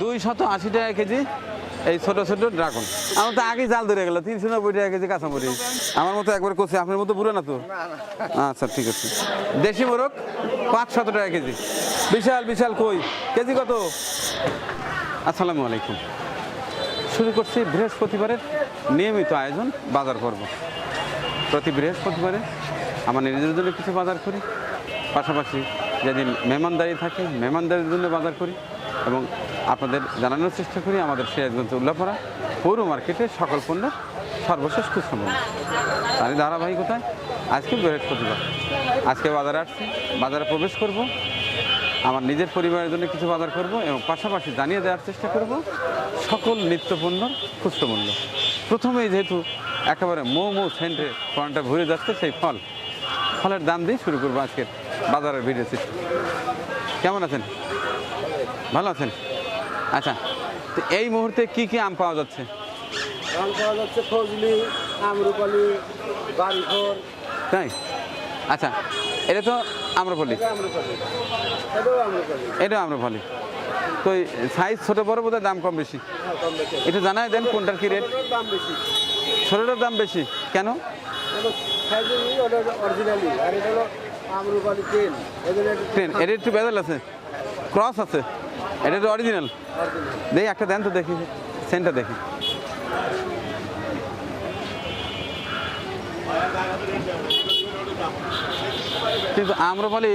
দুই শত আশি টাকা কেজি এই ছোট ছোট ড্রাগন। আমার তো আগেই জাল ধরে গেল, তিনশো নব্বই টাকা কেজি কাঁচামরিচ। আমার মতো একবার করছে আপনার মতো পুরো না তো? আচ্ছা ঠিক আছে। দেশি মোরগ পাঁচ শত টাকা কেজি। বিশাল বিশাল কই। কেজি কত? আসসালামু আলাইকুম। শুরু করছি বৃহস্পতিবারের নিয়মিত আয়োজন, বাজার করব প্রতি বৃহস্পতিবারে আমার নিজেদের জন্য কিছু বাজার করি। পাশাপাশি যেদিন মেহমানদারি থাকে, মেহমানদারির জন্য বাজার করি এবং আপনাদের জানানোর চেষ্টা করি, আমাদের সিরাজগঞ্জ উল্লাপাড়া পৌর মার্কেটে সকল পণ্য সর্বশেষ মূল্য তারই ধারাবাহিকতায় আজকে বৃহস্পতিবার আজকে বাজারে আসছি, বাজারে প্রবেশ করব। আমার নিজের পরিবারের জন্য কিছু বাজার করব এবং পাশাপাশি জানিয়ে দেওয়ার চেষ্টা করব সকল নিত্যপণ্যর খুচরো মূল্য। প্রথমেই যেহেতু একেবারে মৌ মৌ সেন্টে ফলটা ঘুরে যাচ্ছে, সেই ফল। ফলের দাম দিয়ে শুরু করব আজকের বাজারের ভিডিও চিত্র কেমন আছেন? ভালো আছেন? আচ্ছা তো এই মুহূর্তে কি কি আম পাওয়া যাচ্ছে? রং পাওয়া যাচ্ছে ফজলি আমরুপালি বাড়িঘর তাই? আচ্ছা এটা তো আমরুপালি। এটাও আমরুপালি। এটা আম্রপল্লি তো সাইজ ছোট বড় বোধহয় দাম কম বেশি। হ্যাঁ এটা জানাই দেন কোনটার কি রেট এটার দাম বেশি। ছোটোটার দাম বেশি। কেন? ট্রেন একটু বেদাল আছে। ক্রস আছে। এটা তো অরিজিনাল দেখি একটা দেন তো দেখি, সেন্টটা দেখি। কিন্তু আম্রপালি,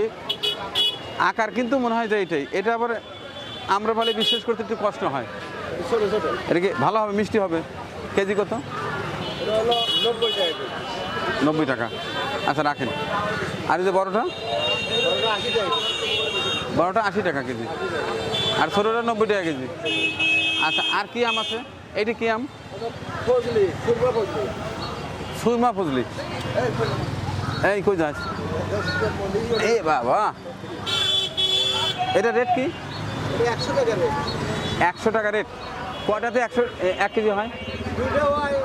আকার কিন্তু মনে হয় যে এটাই এটা আবার আম্রপালি বিশ্বাস করতে একটু কষ্ট হয়। এটা কি ভালো হবে, মিষ্টি হবে? কেজি কত? নব্বই টাকা। আচ্ছা রাখেন। আর এই যে বড়টা। বড়টা আশি টাকা কেজি। আর ছোটোটা নব্বই টাকা কেজি। আচ্ছা আর কি আম আছে? এইটা কি আম? সুরমা ফজলি। এই কই যাস? এ বাবা। এটা রেট কি? একশো টাকা রেট। একশো টাকা রেট কটাতে একশো এক কেজি হয় হয়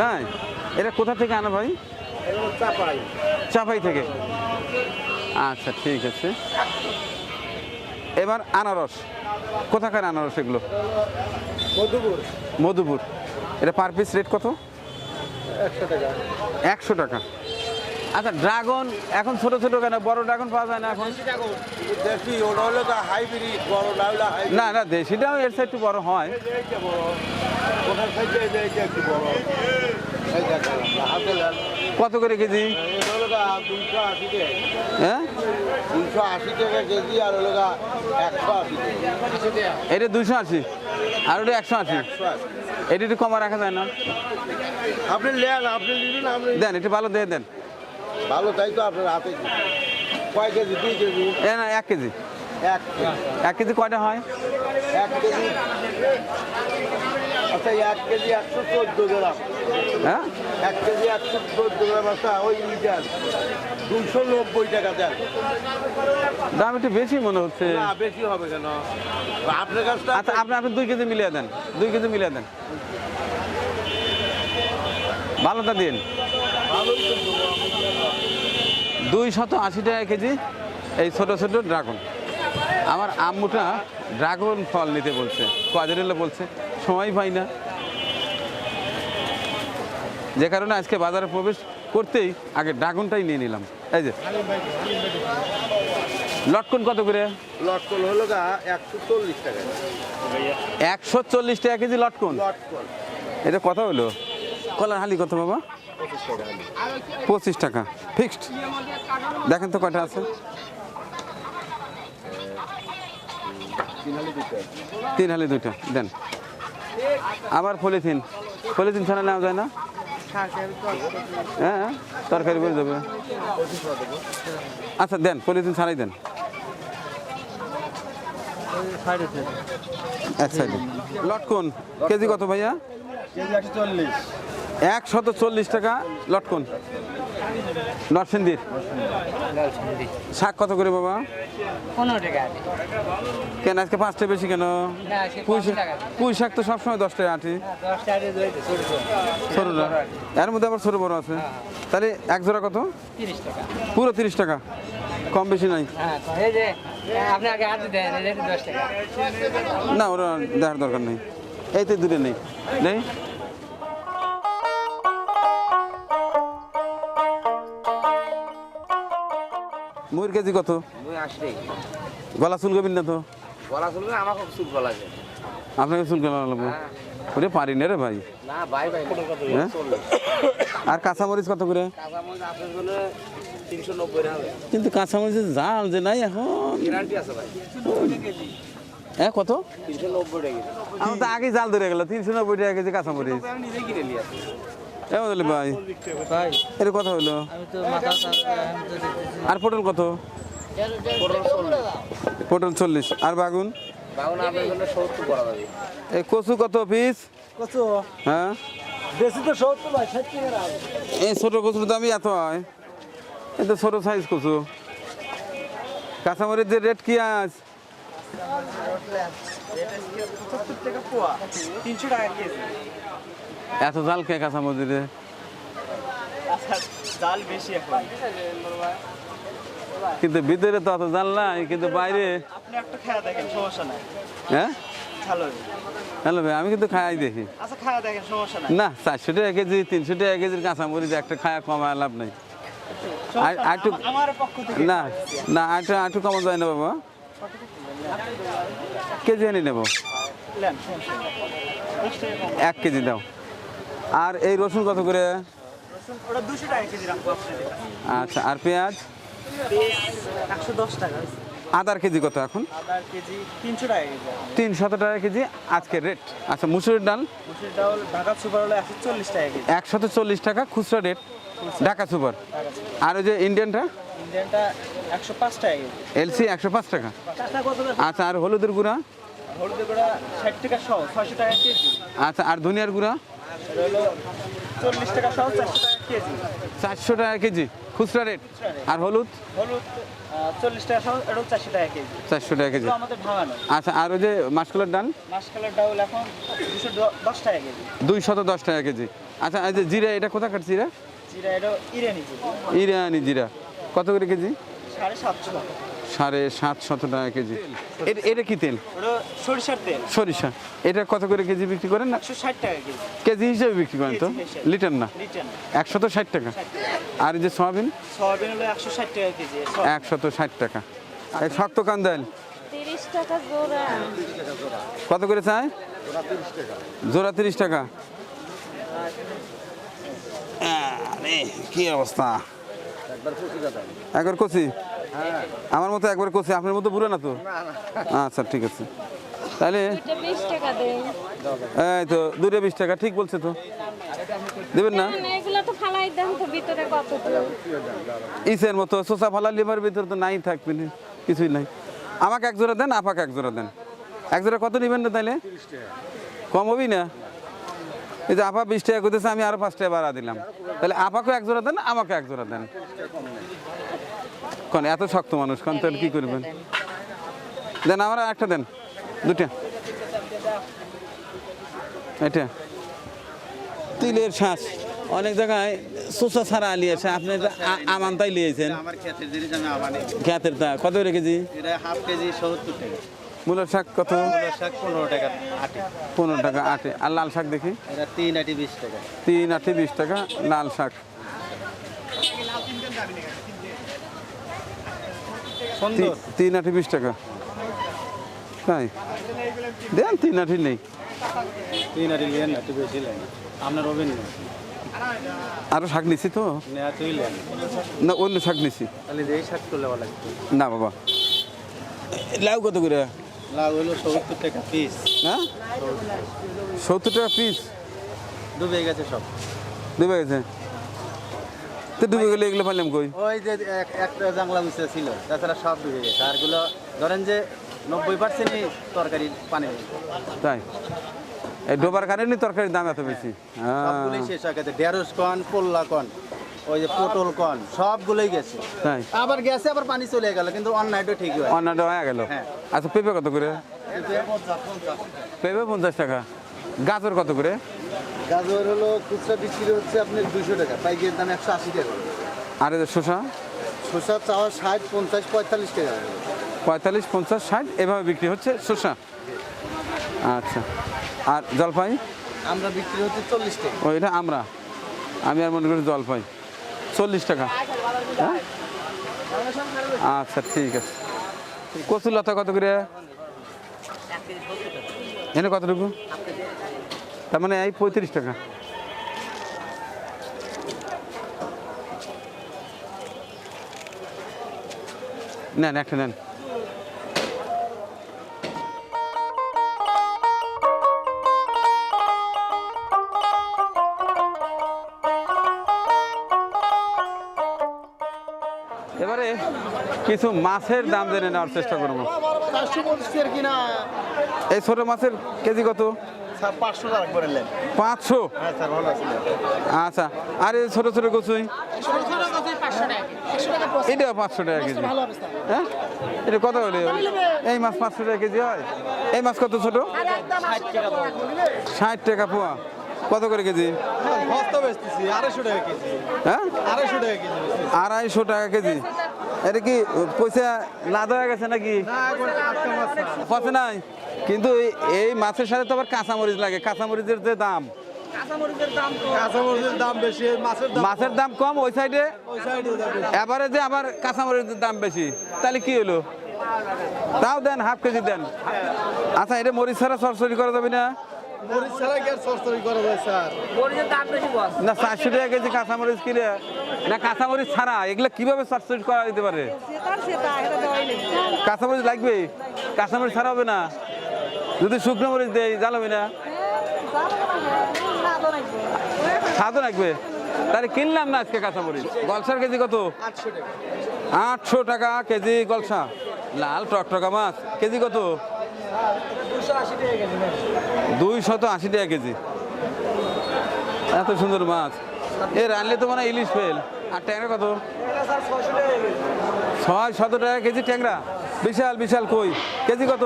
তাই? এটা কোথা থেকে আনা ভাই? চাপাই। থেকে? আচ্ছা ঠিক আছে। এবার আনারস। কোথাকার আনারস এগুলো? মধুপুর। মধুপুর। এটা পার পিস রেট কত? একশো টাকা। আচ্ছা ড্রাগন এখন ছোট ছোট কেন? বড় ড্রাগন পাওয়া যায় না এখন? না না না দেশিটাও এর একটু বড় হয়। বড়। কত করে কেজি? হ্যাঁ? এটা দুশো আশি। আর ওটা একশো আশি। এটা একটু কমা রাখা যায় না? আপনি দেন একটু ভালো দিয়ে দেন। ভালো তাই তো আপনার হাতে? কয় কেজি? দুই কেজি। না এক কেজি। এক কেজি। এক কেজি কয়টা হয়? এক কেজি। আচ্ছা এক কেজি একশো চোদ্দ গ্রাম। হ্যাঁ? এক কেজি একশো চোদ্দ গ্রাম আচ্ছা ওই লিটার। দুশো নব্বই টাকা দেন। দাম একটু বেশি মনে হচ্ছে। না বেশি হবে কেন? আপনার কাছটা আচ্ছা আপনি আপনি দুই কেজি মিলিয়ে দেন দুই কেজি মিলিয়ে দেন। ভালোটা দিন। দুই শত আশি টাকা কেজি এই ছোট ছোট ড্রাগন। আমার আম্মুটা ড্রাগন ফল নিতে বলছে কদিন বলছে সময় পাই না। যে কারণে আজকে বাজারে প্রবেশ করতেই আগে ড্রাগনটাই নিয়ে নিলাম। এই যে। লটকন কত করে? লটকন হলো গা একশো চল্লিশ টাকা। একশো চল্লিশ টাকা কেজি লটকন? লটকন। এটা কথা হলো? কলার হালি কত বাবা? পঁচিশ টাকা ফিক্সড? দেখেন তো কয়টা আছে। তিন হালি দুইটা। দেন। আবার পলিথিন। পলিথিন ছাড়া নেওয়া যায় না? হ্যাঁ তরকারি বেড়ে যাবে আচ্ছা দেন পলিথিন ছাড়াই দেন। এক সাইডে। লটকন কেজি কত ভাইয়া? একশত চল্লিশ টাকা লটকন। নরসিংদীর? শাক কত করে বাবা? পনেরো টাকা। কেন আজকে পাঁচটা বেশি কেন? পুঁই শাক তো সবসময় দশ টাকা আটি। হ্যাঁ, ছোট ছোট না? এর মধ্যে আবার ছোট বড় আছে। তাহলে এক জোড়া কত? পুরো তিরিশ টাকা? কম বেশি নাই? হ্যাঁ না ওরা দেখার দরকার নেই। এই তো দূরে নেই। নেই? মুর কেজি কত? গলা চুল কবিন না তো? চলবে আমাকে আপনাকে চুল কেন লাগবো? ওরে পারি না রে ভাই। হ্যাঁ? আর কাঁচামরিচ কত করে? কিন্তু কাঁচামরিচের জাল যে নাই এখন। হ্যাঁ কত? আমার তো আগে জাল ধরে গেল তিনশো নব্বই টাকা কেজি কাঁচামরিচ। এমন ভাই। ভাই। এর কথা হলো। আর পটল কত? পটল চল্লিশ। আর বাগুন? বাগুন আপনার জন্য সত্তর করা যাবে। এই কচু কত পিস কত হ্যাঁ? বেশি তো সত্তর ভাই এই ছোট কচুর দামই এত হয়? এই তো ছোট সাইজ কচু। কাঁচামরিচ যে রেট কি আজ? সত্তর টাকা পোয়া। তিনশো টাকা কেজি। এত জাল কে কাঁচা আচ্ছা বেশি এখন। কিন্তু ভিতরে তো অত জাল নাই কিন্তু বাইরে হ্যাঁ? হ্যালো ভাই আমি কিন্তু খাই দেখি। আচ্ছা না চারশো টাকা কেজি তিনশো টাকা কেজির কাঁচামরিচ একটা খায়া কমায় লাভ নেই। না না আটু আটু কমা যায় না বাবা। কেজি আনি নেব। কম। এক কেজি দাও। আর এই রসুন কত করে? দুশো টাকা কেজি আচ্ছা আর পেঁয়াজ? আদার কেজি কত এখন? তিনশো টাকা কেজি। আজকের রেট। আচ্ছা মুসুরের ডাল? একশত চল্লিশ টাকা খুচরা রেট। ঢাকা সুপার। আর ওই যে ইন্ডিয়ানটা? এলসি একশো পাঁচ টাকা। আচ্ছা আর হলুদের গুঁড়া? আচ্ছা আর ধনিয়ার গুঁড়া? চারশো টাকা কেজি। খুচরা রেট আর হলুদ? হলুদ চল্লিশ টাকা সহ চারশো টাকা কেজি। চারশো টাকা কেজি। আমাদের ভাঙানো আচ্ছা আর ওই যে মাসকলার ডাল? মাসকালের ডাউল এখন দুশো দশ টাকা কেজি। দশ টাকা কেজি। আচ্ছা এই যে জিরা এটা কোথাকার জিরা? জিরা এটা ইরানি জিরা। কত করে কেজি? সাড়ে সাতশো সাড়ে সাতশত টাকা কেজি। এটা এটা কি তেল? সরিষার তেল। সরিষা। এটা কত করে কেজি বিক্রি করেন না? কেজি। কেজি হিসেবে বিক্রি করেন তো? লিটার না? একশত ষাট টাকা। আর এই যে সয়াবিন? সয়াবিন হলো একশো ষাট টাকা কেজি। একশত ষাট টাকা। এই শক্ত কান্দাল কত করে চায়? জোড়া তিরিশ টাকা। কি অবস্থা? একবার কষি আমার মতো একবার কষি আপনার মতো বুড়ো না তো? আচ্ছা ঠিক আছে। তাহলে এই তো দুটো বিশ টাকা ঠিক বলছে তো। দেবেন না? ইসের মতো শোষা ফালা লিভার ভিতরে তো নাই থাকবে কিছুই নাই। আমাকে এক জোড়া দেন আপাকে এক জোড়া দেন। এক জোড়া কত নেবেন না তাইলে? কম হবি না? এই যে আপা বিশ টাকা করতেছে আমি আরও পাঁচ টাকা বাড়া দিলাম। তাহলে আপাকে এক জোড়া দেন আমাকে এক জোড়া দেন। কোন এত শক্ত মানুষ কোন তাহলে কি করবেন? দেন আমার একটা দেন দুটা এটা। তিলের শ্বাস অনেক জায়গায় শোষা ছাড়া আলিয়েছে আপনি এটা আ- আমানতাই লিয়েছেন। খ্যাতের তা কত করে কেজি? হাফ কেজি সত্তর টাকা। মূলের শাক কত? শাক পনেরো টাকা আটি। পনেরো টাকা আটে। আর লাল শাক দেখি? তিন আটি বিশ টাকা। তিন আটে বিশ টাকা লাল শাক। তিন আটে বিশ টাকা। তাই দেন তিন আটি নেই। তিন আটি লিয়েন না বেশি লেন আপনার ওভেন নেই আরও শাক নিছি তো। না অন্য শাক নিছি। না বাবা। লাউ কত করে? লাউ হলো সত্তর টাকা পিস হ্যাঁ সত্তর। টাকা পিস ডুবে গেছে সব। ডুবে গেছে। তো ডুবে গেলে এগুলো পারলাম কই? ওই যে এক- একটা জাংলা মিশে ছিল তাছাড়া সব ডুবে গেছে। আরগুলো ধরেন যে নব্বই পার্সেন্টই তরকারি পানি তাই? এই ডোবার কারণে তরকারির দাম এত বেশি? হ্যাঁ। সবগুলোই শেষ হয়ে গেছে। ঢেঁড়স কন পোল্লা কন ওই যে পটল কন সবগুলোই গেছে। তাই? আবার গেছে আবার পানি চলে গেল কিন্তু অন্যায়টা ঠিকই হয়। অন্যটা হয়ে গেল? হ্যাঁ। আচ্ছা পেঁপে কত করে? পেঁপে পঞ্চাশ টাকা। গাজর কত করে? গাজর হলো খুচরা বিক্রি হচ্ছে আপনার দুশো টাকা পাইকারি দাম একশো আশি টাকা। আর যে শসা? শসা চাওয়া ষাট পঞ্চাশ পঁয়তাল্লিশ টাকা। পঁয়তাল্লিশ পঞ্চাশ ষাট এভাবে বিক্রি হচ্ছে শসা? আচ্ছা। আর জলপাই? আমরা বিক্রি হচ্ছে চল্লিশ টাকা। ও এটা আমরা। আমি আর মনে করি জলপাই। চল্লিশ টাকা। হ্যাঁ? আচ্ছা ঠিক আছে। কচুর লতা কত করে? এনে কতটুকু? তার মানে এই পঁয়ত্রিশ টাকা। নেন একটা নেন। এবারে কিছু মাছের দাম জেনে নেওয়ার চেষ্টা করব। এই ছোট মাছের কেজি কত? পাঁচশো হ্যাঁ স্যার ভালো আছে। আচ্ছা আর এই ছোট ছোট কচুই এটা পাঁচশো টাকা কেজি। হ্যাঁ? এটা কত হলে এই মাছ পাঁচশো টাকা কেজি হয়। এই মাছ কত ছোট? ষাট টাকা পোয়া। কত করে কেজি? বেচতেছি আড়াইশো টাকা কেজি। হ্যাঁ? আড়াইশো টাকা কেজি। এটা কি পয়সা লাদ হয়ে গেছে নাকি? না না। পচে নাই। কিন্তু এই- মাছের সাথে তো আবার কাঁচামরিচ লাগে। কাঁচামরিচের যে দাম। কাঁচামরিচের দাম বেশি মাছের দাম মাছের দাম কম ওই সাইডে ওই সাইডে এবারে যে আবার কাঁচামরিচের দাম বেশি তাহলে কি হলো? তাও দেন হাফ কেজি দেন। আচ্ছা এটা মরিচ ছাড়া সরসরি করা যাবে না? মরিচ ছাড়া কি আর সরসরি করা যায় স্যার? না চারশো টাকা কেজি কাঁচামরিচ কিনে। না কাঁচামরিচ ছাড়া এগুলো কীভাবে সরসরি করা যেতে পারে? কাঁচামরিচ লাগবে? কাঁচামরিচ ছাড়া হবে না। যদি শুকনো মরিচ দেয় জ্বালাবে না? স্বাদও লাগবে। তাহলে কিনলাম না আজকে কাঁচামরিচ। গলসার কেজি কত? আটশো টাকা আটশো টাকা কেজি গলসা। লাল টকটকা মাছ। কেজি কত? দুই শত আশি টাকা কেজি। এত সুন্দর মাছ। এ রানলে তো মানে ইলিশ ফেল। আর ট্যাংরা কত? ছয় শত টাকা কেজি ট্যাংরা। বিশাল বিশাল কই। কেজি কত?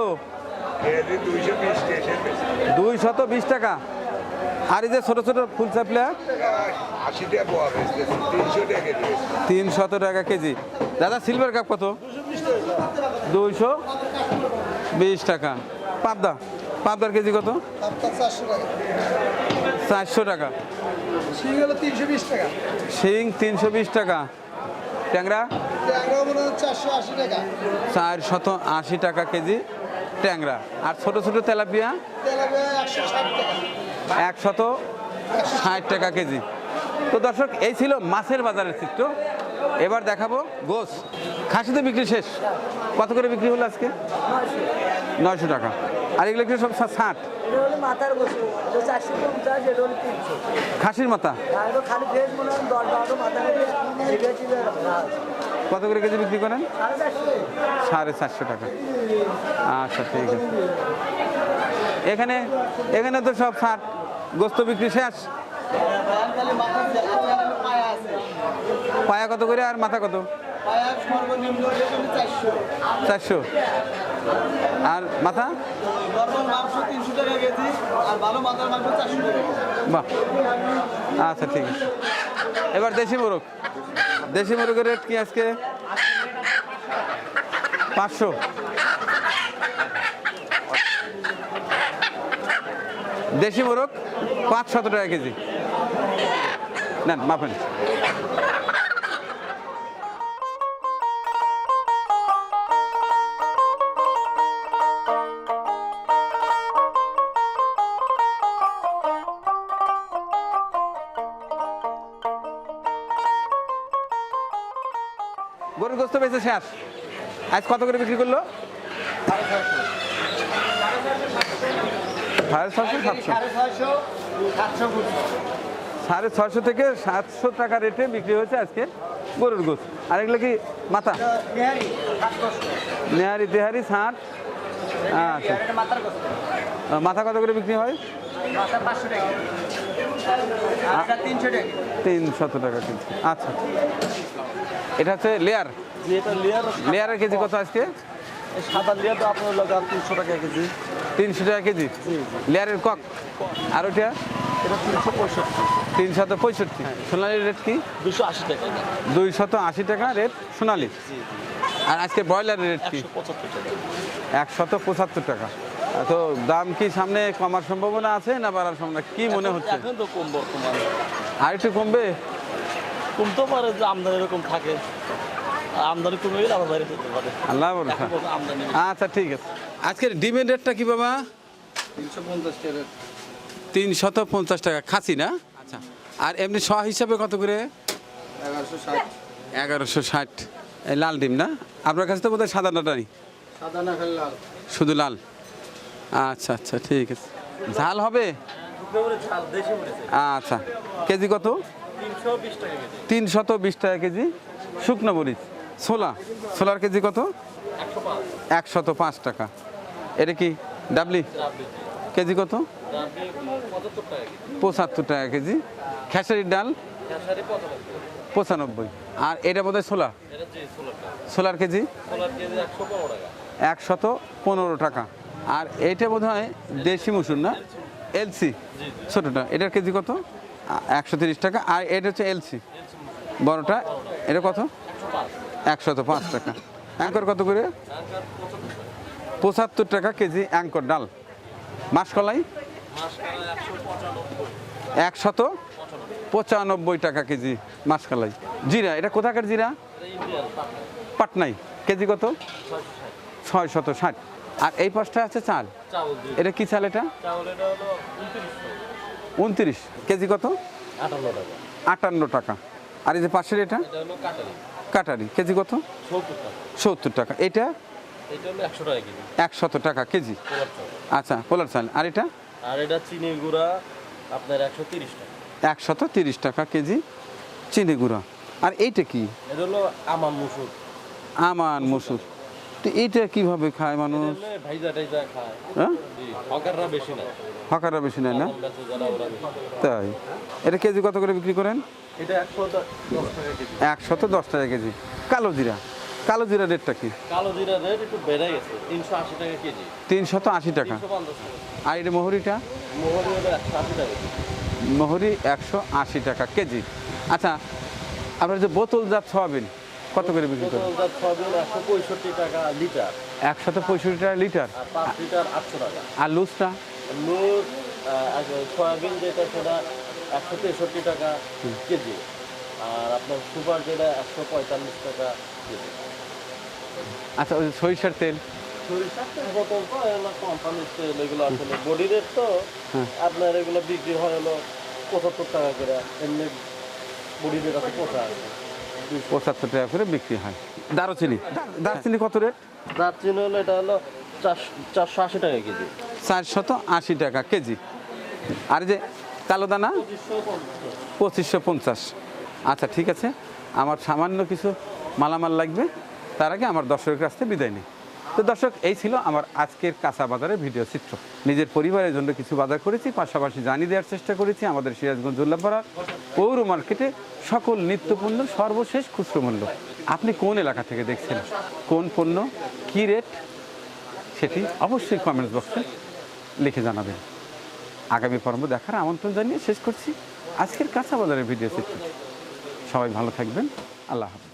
দুই শত বিশ টাকা আর এই যে ছোট ছোট ফুল চাপলা আশি টাকা পোয়া টাকা কেজি বেচতেছি। তিন শত টাকা কেজি। দাদা সিলভার কাপ কত? দুইশো বিশ টাকা। পাবদা পাবদার কেজি কত? চারশো টাকা। শিং তিনশো বিশ টাকা। ট্যাংরা? চার শত আশি টাকা। কেজি ট্যাংরা। আর ছোট ছোট তেলাপিয়া? একশত ষাট টাকা কেজি। তো দর্শক এই ছিল মাছের বাজারের চিত্র। এবার দেখাবো গোস খাসিতে বিক্রি শেষ। কত করে বিক্রি হলো আজকে? নয়শো টাকা। আর এগুলো কি সব ষাট? খাসির মাথা? হয় কত করে কেজি বিক্রি করেন? সাড়ে চারশো। টাকা। আচ্ছা ঠিক আছে। এখানে এখানে তো সব ষাট গোস্ত বিক্রি শেষ? পায়া কত করে আর মাথা কত? চারশো? আর মাথা? বাহ। আচ্ছা ঠিক আছে। এবার দেশি মোরগ। দেশি মোরগের রেট কি আজকে? পাঁচশো। দেশি মোরগ পাঁচ শত টাকা কেজি। নেন মাফেন গরুর গোস্ত বেঁচে শেষ। আজ কত করে বিক্রি করল? সাড়ে ছশো সাড়ে থেকে সাতশো টাকা রেটে বিক্রি হয়েছে আজকে গরুর গোস আর এগুলো কি মাথা? নেহারি, তেহারি ষাট আচ্ছা। মাথা কত করে বিক্রি হয়? তিনশো টাকা কেজি। আচ্ছা। এটা হচ্ছে লেয়ার এটা লেয়ার লেয়ারের কেজি কত আজকে? সাদা লেয়ার তো আপনার লাগান তিনশো টাকা কেজি। তিনশো টাকা কেজি? লেয়ারের কক? আর ওটা এটা তিনশো পঁয়ষট্টি। তিনশত পঁয়ষট্টি। সোনালির রেট কি? দুশো আশি টাকা। দুইশত আশি টাকা রেট সোনালি। আর আজকে ব্রয়লারের রেট কি? একশত পঁচাত্তর টাকা। তো দাম কি সামনে কমার সম্ভাবনা আছে না বাড়ার সম্ভাবনা? কি মনে হচ্ছে? এখন তো কম বর্তমানে। আর একটু কমবে? কমতে পারে যে আমদানি এরকম থাকে। আমদানি কমে গেলে আবার বাইরে যেতে পারে। আল্লাহ আমদানি আচ্ছা ঠিক আছে। আজকের ডিমের রেটটা কি বাবা? তিনশো পঞ্চাশ টাকা তিনশত পঞ্চাশ টাকা খাসি না? আচ্ছা। আর এমনি শ হিসাবে কত করে? এগারোশো ষাট। এগারোশো ষাট। লাল ডিম না? আপনার কাছে তো বোধহয় সাদা ডাটা নেই? সাদা না লাল। শুধু লাল? আচ্ছা আচ্ছা ঠিক আছে। ঝাল হবে? আচ্ছা। কেজি কত? তিনশত বিশ টাকা কেজি শুকনো মরিচ। ছোলা? ছোলার কেজি কত? একশত পাঁচ টাকা। এটা কি ডাবলি? কেজি কত? পঁচাত্তর টাকা কেজি। খেসারির ডাল? পঁচানব্বই। আর এটা বোধহয় ছোলা? ছোলার কেজি? একশত পনেরো টাকা। আর এইটা বোধ হয় দেশি মুসুর না? এলসি? ছোটোটা। এটার কেজি কত? একশো তিরিশ টাকা আর এটা হচ্ছে এলসি বড়টা এটা কত? একশত পাঁচ টাকা। অ্যাঙ্কর কত করে? পঁচাত্তর টাকা কেজি অ্যাঙ্কর ডাল। মাসকলাই? একশত পঁচানব্বই টাকা কেজি মাসকলাই। জিরা এটা কোথাকার জিরা? পাটনাই। কেজি কত? ছয় শত ষাট। আর এই পাশটা আছে চাল। এটা কি চাল এটা? উনত্রিশ। কেজি কত? আটান্ন টাকা। আটান্ন টাকা। আর এই যে পাশের এটা? এটা হলো কাটারি। কাটারি। কেজি কত? সত্তর টাকা। টাকা। এটা? এটা হলো একশো টাকা কেজি। একশত টাকা কেজি। আচ্ছা পোলার চাল। আর এটা? আর এটা চিনি গুঁড়া আপনার একশো তিরিশ টাকা। একশত তিরিশ টাকা কেজি চিনি গুঁড়া। আর এইটা কি? এটা হলো আমার মুসুর। আমান মসুর। তো এইটা কীভাবে খায় মানুষ? হ্যাঁ? হকাররা বেশি নেয়। না। তাই। এটা কেজি কত করে বিক্রি করেন? একশত দশ টাকা কেজি। কালো জিরা। কালো জিরা রেটটা কি? কালো জিরা রেট একটু বেড়ে গেছে। তিনশো আশি টাকা কেজি। তিনশত আশি টাকা। আর এটা মহুরিটা? মোহরি একশো আশি টাকা কেজি। মহুরি একশো আশি টাকা কেজি। আচ্ছা আপনার যে বোতলজাত সোয়াবিন কত করে বিক্রি করেন বোতলজাত একশো পঁয়ষট্টি টাকা লিটার একশত পঁয়ষট্টি টাকা লিটার। আর পাঁচ লিটার আটশো টাকা। আর লুজটা? লুজ সয়াবিন যেটা সেটা একশো তেষট্টি টাকা কেজি। আর আপনার সুপার যেটা একশো পঁয়তাল্লিশ টাকা কেজি। আচ্ছা ওই সরিষার তেল? সরিষার তেল বোতল তো এগুলো কোম্পানির তেল এগুলো আসলে বডি রেট তো। আপনার এগুলো বিক্রি হয় হলো পঁচাত্তর টাকা করে এমনি বডি রেট আছে পঁচা আছে পঁচাত্তর টাকা করে বিক্রি হয়। দারুচিনি? দারচিনি। কত রেট দারচিনি হলো এটা হলো চারশো আশি টাকা কেজি। চারশত আশি টাকা কেজি। আর যে কালো দানা? পঁচিশশো পঞ্চাশ। আচ্ছা ঠিক আছে। আমার সামান্য কিছু মালামাল লাগবে। তার আগে আমার দর্শকের কাছ থেকে বিদায় নেই। তো দর্শক, এই ছিল আমার আজকের কাঁচা বাজারের ভিডিও চিত্র। নিজের পরিবারের জন্য কিছু বাজার করেছি, পাশাপাশি জানিয়ে দেওয়ার চেষ্টা করেছি আমাদের সিরাজগঞ্জ উল্লাপাড়া পৌর মার্কেটে সকল নিত্যপণ্য সর্বশেষ খুচরো মূল্য। আপনি কোন এলাকা থেকে দেখছেন? কোন পণ্য? কী রেট সেটি অবশ্যই কমেন্টস বক্সে লিখে জানাবেন। আগামী পর্ব দেখার আমন্ত্রণ জানিয়ে শেষ করছি আজকের কাঁচা বাজারের ভিডিও চিত্র। সবাই ভালো থাকবেন। আল্লাহ হাফেজ।